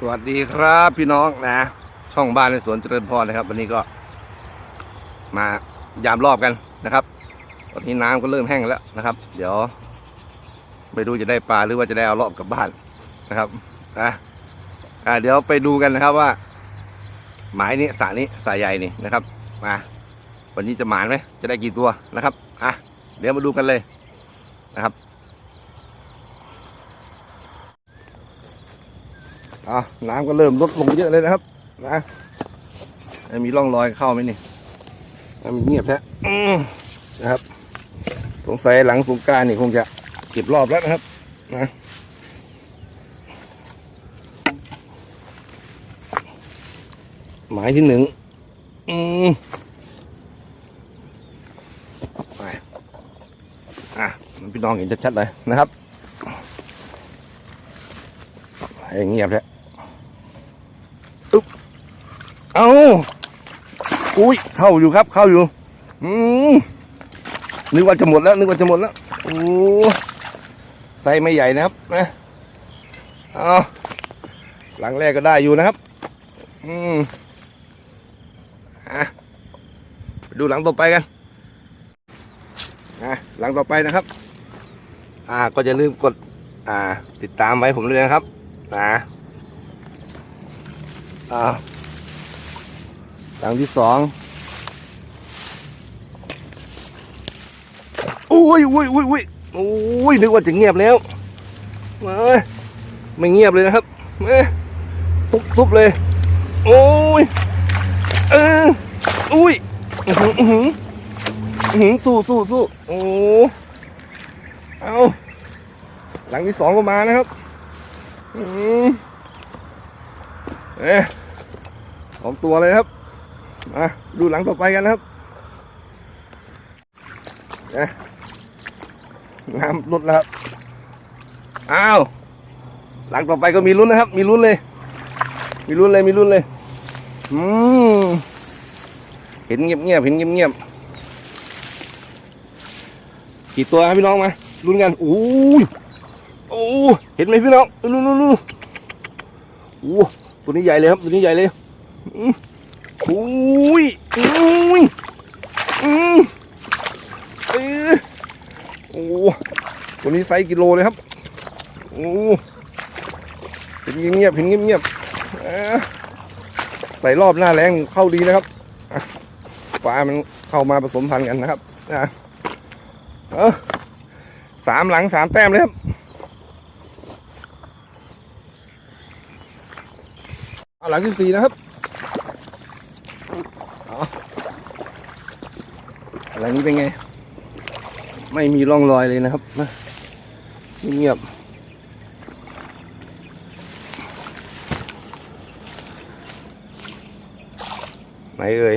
สวัสดีครับพี่น้องนะ ช่องบ้านในสวนเจริญพรนะครับ วันนี้ก็ มายามรอบกันนะครับตอนนี้น้ำก็เริ่มแห้งแล้วนะครับ เดี๋ยวไม่รู้จะได้ปลาหรือว่าจะได้เอารอบกลับบ้านนะครับอะอะเดี๋ยวไปดูกันนะครับว่า หมายนี้สระนี้สายใหญ่นี่นะครับมาวันนี้จะหมานไหมจะได้กี่ตัวนะครับอะเดี๋ยวมาดูกันเลยนะครับ อะน้ำก็เริ่มลดลงเยอะเลยนะครับ นะไม่มีร่องรอยเข้าไหมนี่น้ำเงียบแท้อืมนะครับ สงสัยหลังสงกรารนี่คงจะเก็บรอบแล้วนะครับ นะหมายที่หนึ่งอืมไปอะพี่น้องเห็นชัดๆเลยนะครับให้เงียบแล้ว อึ๊บเอาอุ้ยเข้าอยู่ครับ เข้าอยู่ อืมนึกว่าจะหมดแล้ว นึกว่าจะหมดแล้วโอ้ไซส์ไม่ใหญ่นะครับนะเอาหลังแรกก็ได้อยู่นะครับ อืมอะไปดูหลังต่อไปกันอะหลังต่อไปนะครับ อ่า ก็จะลืมกด อ่า ติดตามไว้ผมด้วยนะครับ นะ อ่าหลังที่สองอุ้ยอุ้ยอุ้ยอุ้ยอุ้ยนึกว่าจะเงียบแล้วเอ้ยไม่เงียบเลยนะครับเอ้ยทุบทุบเลย โอ้ยเอออุ้ยอือหืออือหืออือหือสู้สู้สู้โอ้เอาหลังที่สองก็มานะครับ อืม เอ๊ะสองตัวเลยครับมาดูหลังต่อไปกันนะครับเอ๊ะน้ำลดแล้วครับอ้าวหลังต่อไปก็มีลุ้นนะครับ มีลุ้นเลย มีลุ้นเลยมีลุ้นเลยอืมเห็นเงียบเงียบเห็นเงียบเงียบกี่ตัวครับพี่น้องมาลุ้นกันอู้ยโอ้เห็นไหมพี่น้องนู่นนู่นนู่นโอ้ ตัวนี้ใหญ่เลยครับ ตัวนี้ใหญ่เลยอืมโอ้ยอุ้ยอืมเออโอ้ตัวนี้ไซส์กิโลเลยครับโอ้เห็นเงียบๆเห็นเงียบๆเอ้อใส่รอบหน้าแรงเข้าดีนะครับอะปลามันเข้ามาผสมพันธุ์กันนะครับนะเออสามหลังสามแต้มเลยครับ เอาหลังที่สี่นะครับเอาหลังนี้เป็นไง ไม่มีร่องรอยเลยนะครับเงียบไหนเอ่ย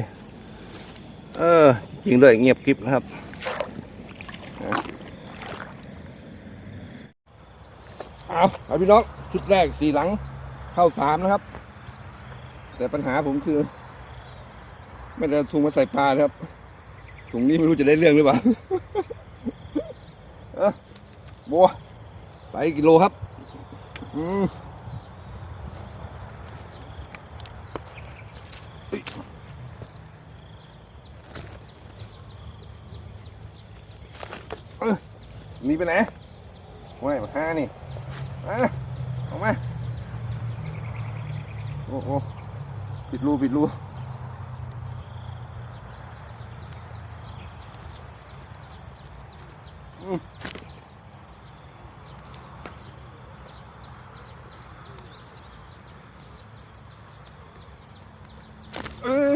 เออ จริงด้วยเงียบกริบนะครับเอาเอาพี่น้องชุดแรกสี่หลังเข้าสามนะครับ แต่ปัญหาผมคือ ไม่ได้ถุงมาใส่ปลาครับถุงนี้ไม่รู้จะได้เรื่องหรือเปล่าบัวใส่กิโลครับ อืมเฮ้ยเอ้ยมีไปไหนโอ้ยมาห้านี่อะออกมา โอ้โห ปิดรูปิดรูอืมเอ้ย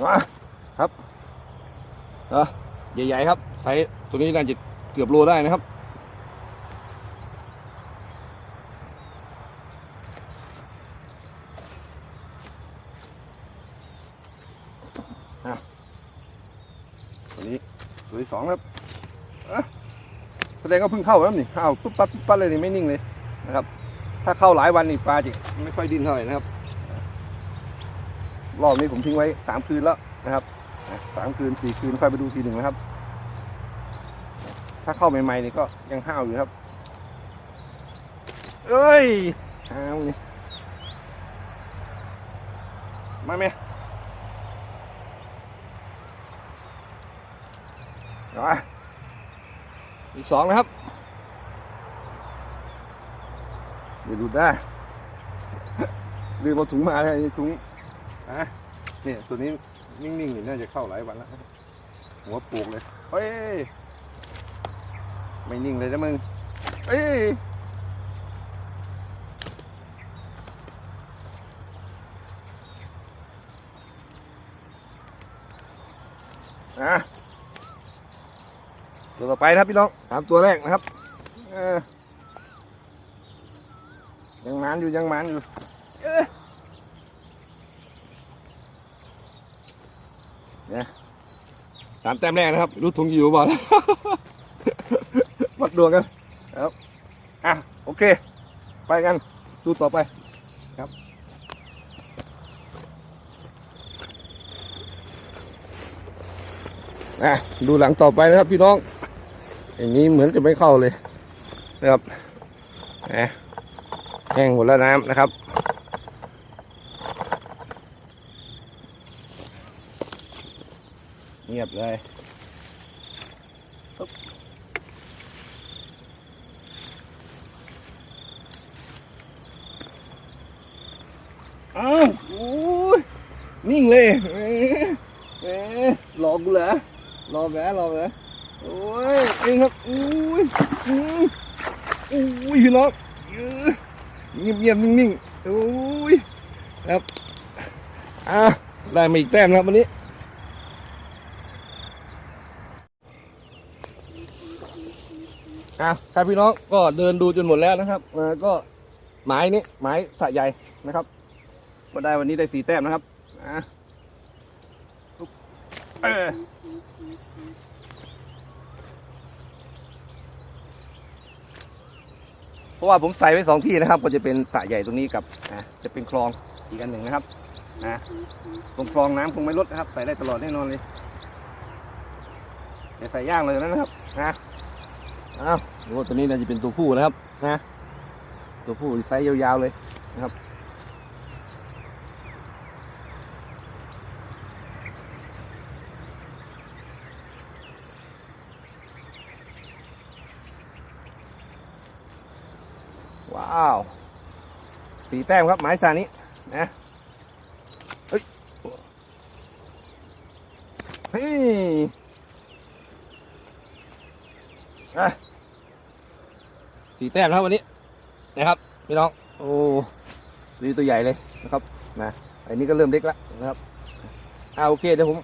มาครับเอใหญ่ๆครับไซส์ตัวนี้น่าจะเกือบโลได้นะครับอะตัวนี้ตัวที่สองครับอะแสดงว่าเพิ่งเข้าแล้วนี่เข้าปุ๊บปั๊บปุ๊บปั๊บเลยนี่ไม่นิ่งเลยนะครับ ถ้าเข้าหลายวันนี่ปลาจะไม่ค่อยดิ้นเท่าไหร่นะครับ รอบนี้ผมทิ้งไว้สามคืนแล้วนะครับสามคืนสี่คืนค่อยไปดูทีหนึ่งนะครับ ถ้าเข้าใหม่ๆนี่ก็ยังห้าวอยู่ครับ เอ้ยห้าวนี่มาไหมมาอีกสองนะครับเดี๋ยวดูได้ลืมเอาถุงมาเลยถุง อะเนี่ยตัวนี้นิ่งๆนี่น่าจะเข้าหลายวันแล้วหัวปลูกเลยเฮ้ยไม่นิ่งเลยนะมึงเอ้ยอะตัวต่อไปนะครับพี่น้องสามตัวแรกนะครับยังมานอยู่ยังมานอยู่เอ้ยเนี่ยสามแต้มแรกนะครับ รู้ถุงอยู่บ่าวัดดวงกันครับ อะ โอเค ไปกัน ดูต่อไปครับ อะ ดูหลังต่อไปนะครับพี่น้อง อย่างนี้เหมือนจะไม่เข้าเลยนะครับแห้งหมดแล้วน้ำนะครับ เงียบเลยปึ๊บอ้าวโอ้ยนิ่งเลยเอ๊ะเอ๊ะหลอกกูเหรอหลอกเหรอหลอกเหรอโอ้ยเองครับอุ้ยอุ้ยอุ้ยพี่น้องเออเงียบเงียบๆนิ่งๆโอ้ยครับอะได้มาอีกแต้มนะครับวันนี้ อะครับพี่น้องก็เดินดูจนหมดแล้วนะครับมาก็หมายนี้หมายสะใหญ่นะครับ ก็ได้วันนี้ได้สีแต้มนะครับอะเออเพราะว่าผมใส่ไว้สองที่นะครับ ก็จะเป็นสระใหญ่ตรงนี้กับอะจะเป็นคลองอีกอันหนึ่งนะครับนะตรงคลองน้ำคงไม่ลดนะครับ ใส่ได้ตลอดแน่นอนเลยอย่ใส่ย่างเลยนะครับนะอ้าว โอ้ตัวนี้น่าจะเป็นตัวผู้นะครับนะตัวผู้ไซส์ยาวๆเลยนะครับว้าวสีแต้มครับหมายสานี้นะเฮ้ยเฮ้ยอะ สี่แต้มนะครับวันนี้นะครับพี่น้องโอ้ดีตัวใหญ่เลยนะครับนะอันนี้ก็เริ่มเล็กแล้วนะครับอ่าโอเคเดี๋ยวผม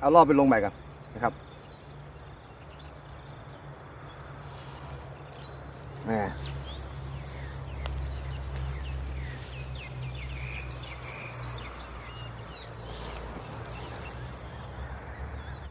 เอารอบไปลงใหม่กันนะครับแหม